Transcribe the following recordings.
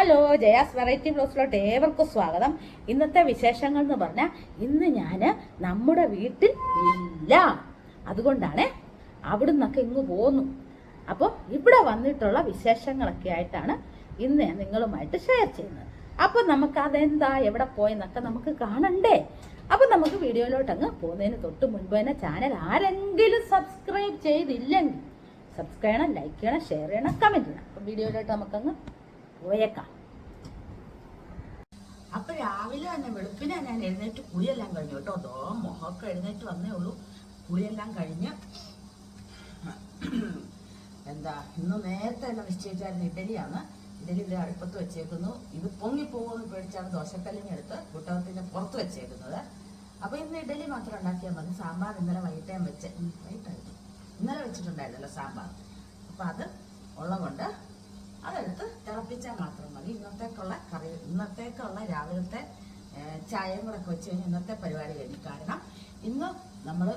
Hello Jaya's variety ബ്ലോസിലോട്ട് ഏവർക്കും സ്വാഗതം. ഇന്നത്തെ വിശേഷങ്ങൾ എന്ന് പറഞ്ഞാൽ ഇന്ന് ഞാൻ നമ്മുടെ വീട്ടിൽ ഇല്ല. അതുകൊണ്ടാണ് അവിടെ നിന്നൊക്കെ ഇങ്ങ് പോന്നു. അപ്പോൾ ഇവിടെ വന്നിട്ടുള്ള വിശേഷങ്ങളൊക്കെ ആയിട്ടാണ് ഇന്ന് ഞാൻ നിങ്ങളുമായിട്ട് ഷെയർ ചെയ്യുന്നത്. അപ്പോൾ നമുക്ക് അതെന്താ എവിടെ പോയെന്നൊക്കെ നമുക്ക് കാണണ്ടേ? അപ്പോൾ നമുക്ക് വീഡിയോയിലോട്ട് അങ്ങ് പോകുന്നതിന് തൊട്ട് മുൻപ് തന്നെ ചാനൽ ആരെങ്കിലും സബ്സ്ക്രൈബ് ചെയ്തില്ലെങ്കിൽ സബ്സ്ക്രൈബ് ചെയ്യണം ലൈക്ക് ചെയ്യണം ഷെയർ ചെയ്യണം കമന്റ് ചെയ്യണം. അപ്പം വീഡിയോയിലോട്ട് നമുക്കങ്ങ് പോയേക്കാം. അപ്പൊ രാവിലെ തന്നെ വെളുപ്പിനെ ഞാൻ എഴുന്നേറ്റ് കുളിയെല്ലാം കഴിഞ്ഞു കേട്ടോ. അതോ മുഖമൊക്കെ എഴുന്നേറ്റ് വന്നേ ഉള്ളൂ. കുളിയെല്ലാം കഴിഞ്ഞ് എന്താ ഇന്ന് നേരത്തെ തന്നെ നിശ്ചയിച്ചായിരുന്നു ഇഡലിയാണ്. ഇഡലി ഇവിടെ അടുപ്പത്ത് വെച്ചേക്കുന്നു. ഇത് പൊങ്ങിപ്പോകുമെന്ന് പേടിച്ചാണ് ദോശക്കല്ലിനെ എടുത്ത് കുട്ടകത്തിന് പുറത്ത് വെച്ചേക്കുന്നത്. അപ്പൊ ഇന്ന് ഇഡലി മാത്രം ഉണ്ടാക്കിയാൽ മതി. സാമ്പാർ ഇന്നലെ വൈകിട്ടേം വെച്ച് വൈകിട്ടായിരുന്നു. ഇന്നലെ വെച്ചിട്ടുണ്ടായിരുന്നല്ലോ സാമ്പാർ. അപ്പൊ അത് ഉള്ളതുകൊണ്ട് അതെടുത്ത് തിളപ്പിച്ചാൽ മാത്രം മതി. ഇന്നത്തേക്കുള്ള കറി ഇന്നത്തേക്കുള്ള രാവിലത്തെ ചായയും കൂടെ ഒക്കെ വെച്ച് കഴിഞ്ഞാൽ ഇന്നത്തെ പരിപാടി കഴിഞ്ഞു. കാരണം ഇന്ന് നമ്മൾ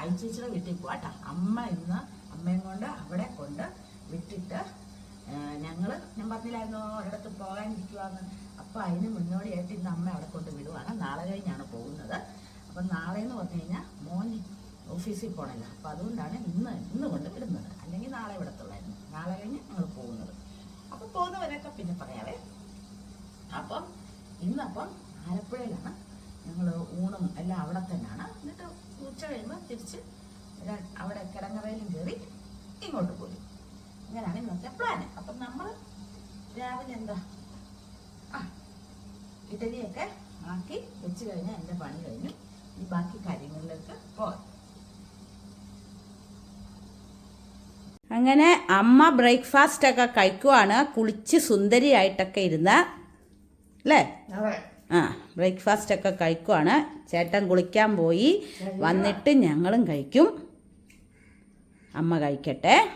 അയച്ചേച്ചിയുടെ വീട്ടിൽ പോവാട്ടോ അമ്മ ഇന്ന് അമ്മയും കൊണ്ട് അവിടെ കൊണ്ട് വിട്ടിട്ട് ഞങ്ങൾ ഞാൻ പറഞ്ഞില്ലായിരുന്നു? ഒരിടത്ത് പോകാനിരിക്കുവാന്ന്. അപ്പം അതിന് മുന്നോടിയായിട്ട് ഇന്ന് അമ്മ അവിടെ കൊണ്ട് വിടുവാണ്. നാളെ കഴിഞ്ഞാണ് പോകുന്നത്. അപ്പം നാളെ എന്ന് പറഞ്ഞു കഴിഞ്ഞാൽ മോൻ ഓഫീസിൽ പോകണല്ലോ അപ്പോൾ അതുകൊണ്ടാണ് ഇന്ന് ഇന്ന് കൊണ്ട് വിടുന്നത്. അല്ലെങ്കിൽ നാളെ വിടത്തുള്ളായിരുന്നു. നാളെ കഴിഞ്ഞ് ഞങ്ങൾ പോകുന്നവരൊക്കെ പിന്നെ പറയാവേ. അപ്പം ഇന്നപ്പം ആലപ്പുഴയിലാണ്. ഞങ്ങൾ ഊണും എല്ലാം അവിടെ തന്നെയാണ്. എന്നിട്ട് ഉച്ച കഴിയുമ്പോൾ തിരിച്ച് അവിടെ കിടങ്ങറയിലും കയറി ഇങ്ങോട്ട് പോരും. ഇങ്ങനെയാണ് ഇന്നത്തെ പ്ലാൻ അപ്പം നമ്മൾ രാവിലെ എന്താ? ആ ഇഡലിയൊക്കെ ആക്കി വെച്ച് കഴിഞ്ഞാൽ എന്റെ പണി കഴിഞ്ഞു. ഈ ബാക്കി കാര്യങ്ങളിലേക്ക് പോകാം അങ്ങനെ അമ്മ ബ്രേക്ക്ഫാസ്റ്റ് ഒക്കെ കഴിക്കുവാണ്. കുളിച്ച് സുന്ദരിയായിട്ടൊക്കെ ഇരുന്ന് അല്ലേ? ആ ബ്രേക്ക്ഫാസ്റ്റ് ഒക്കെ കഴിക്കുവാണ്. ചേട്ടൻ കുളിക്കാൻ പോയി. വന്നിട്ട് ഞങ്ങളും കഴിക്കും. അമ്മ കഴിക്കട്ടെ.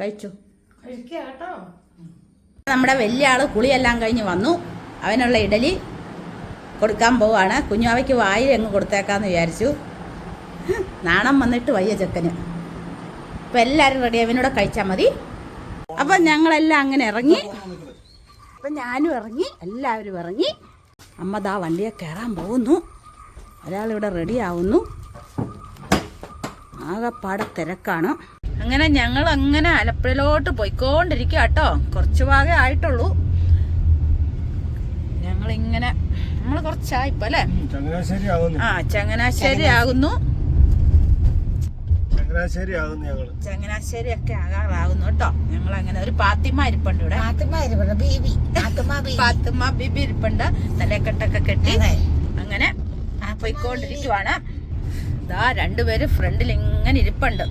കഴിച്ചു? നമ്മുടെ വലിയ ആൾ കുളിയെല്ലാം കഴിഞ്ഞ് വന്നു. അവനുള്ള ഇഡലി കൊടുക്കാൻ പോവാണ്. കുഞ്ഞാവയ്ക്ക് വായിൽ എങ്ങ് കൊടുത്തേക്കാന്ന് വിചാരിച്ചു. നാണം വന്നിട്ട് വയ്യ ചെക്കന്. അപ്പം എല്ലാവരും റെഡി അവനോട് കഴിച്ചാൽ മതി. അപ്പം ഞങ്ങളെല്ലാം അങ്ങനെ ഇറങ്ങി. അപ്പം ഞാനും ഇറങ്ങി എല്ലാവരും ഇറങ്ങി. അമ്മ ദാ വണ്ടിയെ കയറാൻ പോകുന്നു. ഒരാളിവിടെ റെഡി ആവുന്നു. ആകെപ്പാടെ തിരക്കാണ്. അങ്ങനെ ഞങ്ങൾ അങ്ങനെ ആലപ്പുഴയിലോട്ട് പോയിക്കൊണ്ടിരിക്കുക കേട്ടോ. കുറച്ച് ഭാഗേ ആയിട്ടുള്ളൂ. ഞങ്ങളിങ്ങനെ നമ്മൾ കുറച്ചായിപ്പോ അല്ലേ? ആ ചങ്ങനാശ്ശേരി ആകുന്നു ചങ്ങനാശ്ശേരി ആകുന്നു ഞങ്ങൾ ചങ്ങനാശ്ശേരി ഒക്കെ ആകാറാകുന്നു കേട്ടോ. ഞങ്ങൾ അങ്ങനെ ഒരു പാത്തിമ ഇരിപ്പുണ്ട് ഇവിടെ. പാത്തുമ്മ ബിബി ഇരിപ്പുണ്ട്. തലക്കെട്ടൊക്കെ കെട്ടി അങ്ങനെ പോയിക്കൊണ്ടിരിക്കുവാണ്. ഇതാ രണ്ടുപേര് ഫ്രണ്ടിൽ ഇങ്ങനെ ഇരിപ്പുണ്ട്.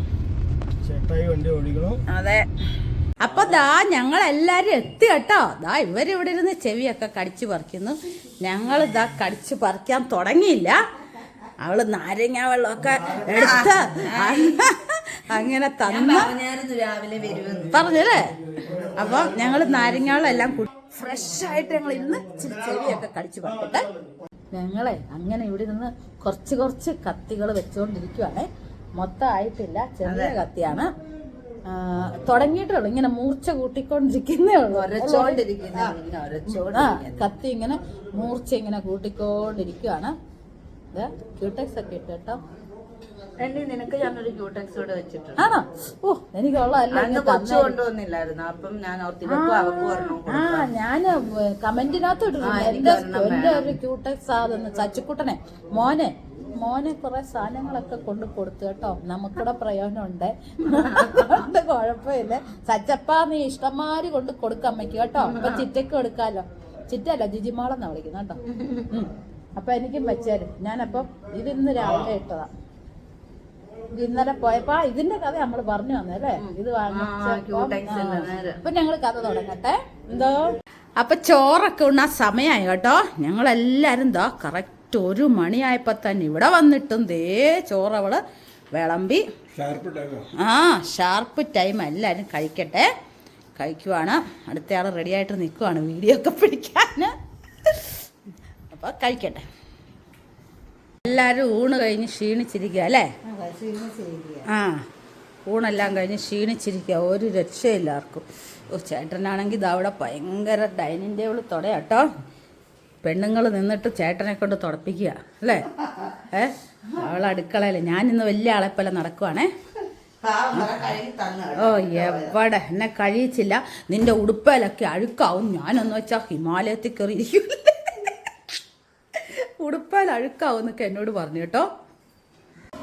ചേട്ടായി വണ്ടി ഓടിക്കണം. അതെ. അപ്പൊ ദാ ഞങ്ങൾ എല്ലാരും എത്തി കേട്ടോ. ദാ ഇവരിവിടെ ഇരുന്ന് ചെവിയൊക്കെ കടിച്ചു പറിക്കുന്നു. ഞങ്ങൾ ദാ കടിച്ചു പറിക്കാൻ തുടങ്ങിയില്ല. അവൾ നാരങ്ങ വെള്ളമൊക്കെ എടുത്ത് അങ്ങനെ തന്നു. രാവിലെ പറഞ്ഞല്ലേ? അപ്പൊ ഞങ്ങൾ നാരങ്ങാളെല്ലാം ഫ്രഷ് ആയിട്ട് ഞങ്ങൾ ഇന്ന് ഇച്ചിരി ചെവിയൊക്കെ കടിച്ചു പറഞ്ഞിട്ട് ഞങ്ങളെ അങ്ങനെ ഇവിടെ നിന്ന് കുറച്ച് കുറച്ച് കത്തികൾ വെച്ചുകൊണ്ടിരിക്കുവാണേ മൊത്തം ആയിട്ടില്ല ചെറിയ കത്തിയാണ്. തുടങ്ങിയിട്ടുള്ളൂ ഇങ്ങനെ മൂർച്ച കൂട്ടിക്കൊണ്ടിരിക്കുന്നേ ഉള്ളൂ. ഒരച്ചോണ്ടിരിക്കുന്ന. കത്തി ഇങ്ങനെ മൂർച്ച ഇങ്ങനെ കൂട്ടിക്കൊണ്ടിരിക്കുവാണ്. ക്യൂടെക്സ് ഒക്കെ ഇട്ട് കേട്ടോ. നിനക്ക് ഞാനൊരു ക്യൂടെക്സ് കൂടെ വെച്ചിട്ടുണ്ട്. ആണോ? ഓ കൊച്ചു കൊണ്ടുവന്നില്ലായിരുന്നു. അപ്പം ഞാൻ ആ. ഞാൻ കമന്റിനകത്ത് എനിക്ക് എന്റെ എന്റെ ഒരു ക്യൂടെക്സ് ആതെന്ന് ചച്ചുക്കുട്ടനെ മോനെ മോനെ കുറെ സാധനങ്ങളൊക്കെ കൊണ്ട് കൊടുത്തു കേട്ടോ. നമുക്കിവിടെ പ്രയോജനമുണ്ട്. അതുകൊണ്ട് കുഴപ്പമില്ല. സച്ചപ്പ നീ ഇഷ്ടംമാരി കൊണ്ട് കൊടുക്കമ്മക്ക് കേട്ടോ. അപ്പൊ ചിറ്റയ്ക്ക് കൊടുക്കാലോ. ചിറ്റല്ല ജിജിമാളെന്നാ വിളിക്കുന്ന കേട്ടോ. അപ്പൊ എനിക്കും വെച്ചേരും ഞാനപ്പം ഇത് ഇന്ന് രാവിലെ ഇട്ടതാ. ഇത് ഇന്നലെ പോയപ്പോ ഇതിന്റെ കഥ നമ്മൾ പറഞ്ഞു തന്നല്ലേ ഇത്. അപ്പൊ ഞങ്ങൾ കഥ തുടങ്ങട്ടെ. എന്തോ? അപ്പൊ ചോറൊക്കെ ഉണ്ണാ സമയമായി കേട്ടോ. ഞങ്ങളെല്ലാരും എന്താ കറക്റ്റ് ഒരു മണിയായപ്പോ തന്നെ ഇവിടെ വന്നിട്ടും ദേ ചോറവൾ വിളമ്പി. ആ. ഷാർപ്പ് ടൈം എല്ലാവരും കഴിക്കട്ടെ. കഴിക്കുവാണ്. അടുത്തയാൾ റെഡി ആയിട്ട് നിൽക്കുവാണ് വീഡിയോ ഒക്കെ പിടിക്കാൻ അപ്പോൾ കഴിക്കട്ടെ. എല്ലാവരും ഊണ് കഴിഞ്ഞ് ക്ഷീണിച്ചിരിക്കുക അല്ലേ? ആ ഊണെല്ലാം കഴിഞ്ഞ് ക്ഷീണിച്ചിരിക്കുക ഒരു രക്ഷയില്ല ആർക്കും. ഓ ചേട്ടനാണെങ്കിൽ ഇത് അവിടെ ഭയങ്കര ഡൈനിങ് ടേബിൾ തുടയാട്ടോ പെണ്ണുങ്ങൾ നിന്നിട്ട് ചേട്ടനെ കൊണ്ട് തുടപ്പിക്കുക അല്ലേ? ഏ അവൾ അടുക്കളയിൽ ഞാൻ ഇന്ന് വലിയ ആളെ പോലെ നടക്കുവാണേ. ഓ എവിടെ? എന്നെ കഴിയിച്ചില്ല. നിന്റെ ഉടുപ്പയിലൊക്കെ അഴുക്കാവും. ഞാനൊന്നു വെച്ചാൽ ഹിമാലയത്തിൽ കയറിയിരിക്കും ഉടുപ്പയിൽ അഴുക്കാവും എന്നൊക്കെ എന്നോട് പറഞ്ഞു കേട്ടോ.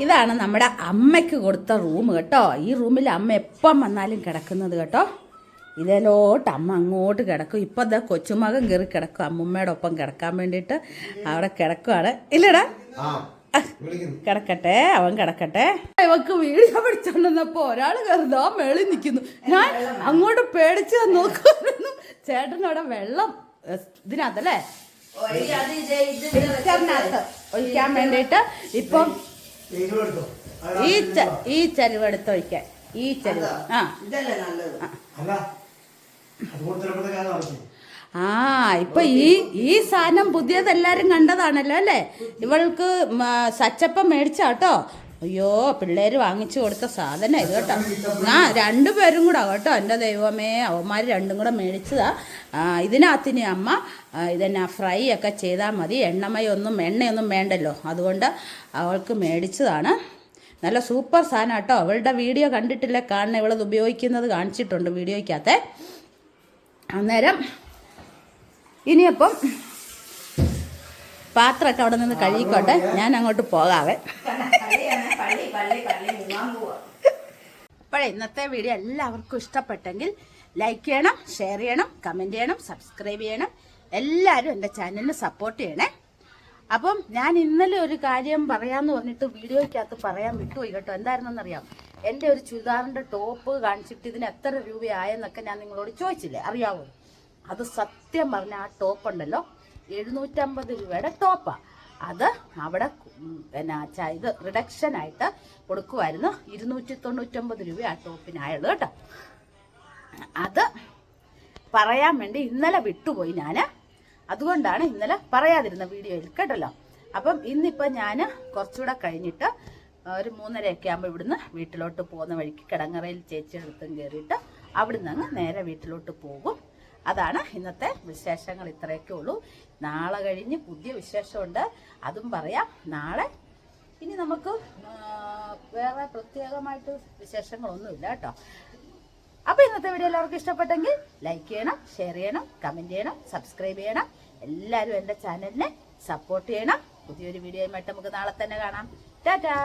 ഇതാണ് നമ്മുടെ അമ്മയ്ക്ക് കൊടുത്ത റൂം കേട്ടോ. ഈ റൂമിൽ അമ്മ എപ്പം വന്നാലും കിടക്കുന്നത് കേട്ടോ. ഇതിലോട്ട് അമ്മ അങ്ങോട്ട് കിടക്കും. ഇപ്പം എന്താ കൊച്ചുമകൻ കയറി കിടക്കും. അമ്മൂമ്മയുടെ ഒപ്പം കിടക്കാൻ വേണ്ടിയിട്ട് അവിടെ കിടക്കുവാണ്. ഇല്ലടാ. കിടക്കട്ടെ. അവൻ കിടക്കട്ടെ. ഇവക്ക് വീഡിയോ പിടിച്ചോണ്ടിരുന്നപ്പോ ഒരാൾ കയറുന്നു. ആ മേളിൽ നിൽക്കുന്നു. ഞാൻ അങ്ങോട്ട് പേടിച്ച് നോക്കുന്നു ചേട്ടനവിടെ വെള്ളം ഇതിനകത്തല്ലേ? ഒഴിക്കാൻ വേണ്ടിയിട്ട് ഇപ്പം ഈ ഈ ചരിവെടുത്ത് ഒഴിക്കാൻ. ഈ ചരിവ്. ആ. ആ. ഇപ്പൊ ഈ ഈ സാധനം പുതിയത് എല്ലാരും കണ്ടതാണല്ലോ അല്ലേ? ഇവൾക്ക് സച്ചപ്പം മേടിച്ചാട്ടോ. അയ്യോ പിള്ളേര് വാങ്ങിച്ചു കൊടുത്ത സാധനം ഇത് കേട്ടോ. ആ രണ്ടുപേരും കൂടെ കേട്ടോ എന്റെ ദൈവമേ. അവന്മാർ രണ്ടും കൂടെ മേടിച്ചതാ. ഇതിനകത്തിന് അമ്മ ഇതെന്നെ ഫ്രൈ ഒക്കെ ചെയ്താൽ മതി. എണ്ണമയൊന്നും എണ്ണയൊന്നും വേണ്ടല്ലോ. അതുകൊണ്ട് അവൾക്ക് മേടിച്ചതാണ്. നല്ല സൂപ്പർ സാധനം കേട്ടോ. അവളുടെ വീഡിയോ കണ്ടിട്ടില്ല? കാണുന്ന ഇവളത് ഉപയോഗിക്കുന്നത് കാണിച്ചിട്ടുണ്ട് വീഡിയോയ്ക്കകത്തെ. അന്നേരം ഇനിയപ്പം പാത്രമൊക്കെ അവിടെ നിന്ന് കഴുകിക്കോട്ടെ. ഞാൻ അങ്ങോട്ട് പോകാവേ അപ്പോഴേ ഇന്നത്തെ വീഡിയോ എല്ലാവർക്കും ഇഷ്ടപ്പെട്ടെങ്കിൽ ലൈക്ക് ചെയ്യണം ഷെയർ ചെയ്യണം കമന്റ് ചെയ്യണം സബ്സ്ക്രൈബ് ചെയ്യണം. എല്ലാവരും എന്റെ ചാനലിന് സപ്പോർട്ട് ചെയ്യണേ. അപ്പം ഞാൻ ഇന്നലെ ഒരു കാര്യം പറയാമെന്ന് പറഞ്ഞിട്ട് വീഡിയോയ്ക്കകത്ത് പറയാൻ വിട്ടുപോയി കേട്ടോ. എന്തായിരുന്നെന്നറിയാം? എന്റെ ഒരു ചുരിദാറിന്റെ ടോപ്പ് കാണിച്ചിട്ട് ഇതിന് എത്ര രൂപയായെന്നൊക്കെ ഞാൻ നിങ്ങളോട് ചോദിച്ചില്ലേ? അറിയാവോ? അത് സത്യം പറഞ്ഞ ആ ടോപ്പ് ഉണ്ടല്ലോ. എഴുന്നൂറ്റമ്പത് രൂപയുടെ ടോപ്പാണ് അത് അവിടെ പിന്നെ ഇത് റിഡക്ഷൻ ആയിട്ട് കൊടുക്കുമായിരുന്നു ഇരുന്നൂറ്റി തൊണ്ണൂറ്റൊമ്പത് രൂപ ആ ടോപ്പിനായത് കേട്ടോ. അത് പറയാൻ വേണ്ടി ഇന്നലെ വിട്ടുപോയി ഞാൻ അതുകൊണ്ടാണ് ഇന്നലെ പറയാതിരുന്ന വീഡിയോയിൽ കേട്ടല്ലോ. അപ്പം ഇന്നിപ്പോൾ ഞാൻ കുറച്ചുകൂടെ കഴിഞ്ഞിട്ട് ഒരു മൂന്നരയൊക്കെ ആകുമ്പോൾ ഇവിടുന്ന് വീട്ടിലോട്ട് പോകുന്ന വഴിക്ക് കിടങ്ങറയിൽ ചേച്ചിയുടെ അടുത്തും കയറിയിട്ട് അവിടുന്ന് അങ്ങ് നേരെ വീട്ടിലോട്ട് പോകും. അതാണ് ഇന്നത്തെ വിശേഷങ്ങൾ ഇത്രയൊക്കെ ഉള്ളൂ. നാളെ കഴിഞ്ഞ് പുതിയ വിശേഷമുണ്ട്. അതും പറയാം. നാളെ ഇനി നമുക്ക് വേറെ പ്രത്യേകമായിട്ട് വിശേഷങ്ങളൊന്നുമില്ല കേട്ടോ. അപ്പോൾ ഇന്നത്തെ വീഡിയോ എല്ലാവർക്കും ഇഷ്ടപ്പെട്ടെങ്കിൽ ലൈക്ക് ചെയ്യണം ഷെയർ ചെയ്യണം കമന്റ് ചെയ്യണം സബ്സ്ക്രൈബ് ചെയ്യണം. എല്ലാവരും എന്റെ ചാനലിനെ സപ്പോർട്ട് ചെയ്യണം. പുതിയൊരു വീഡിയോയുമായിട്ട് നമുക്ക് നാളെ തന്നെ കാണാം. ടാറ്റാ!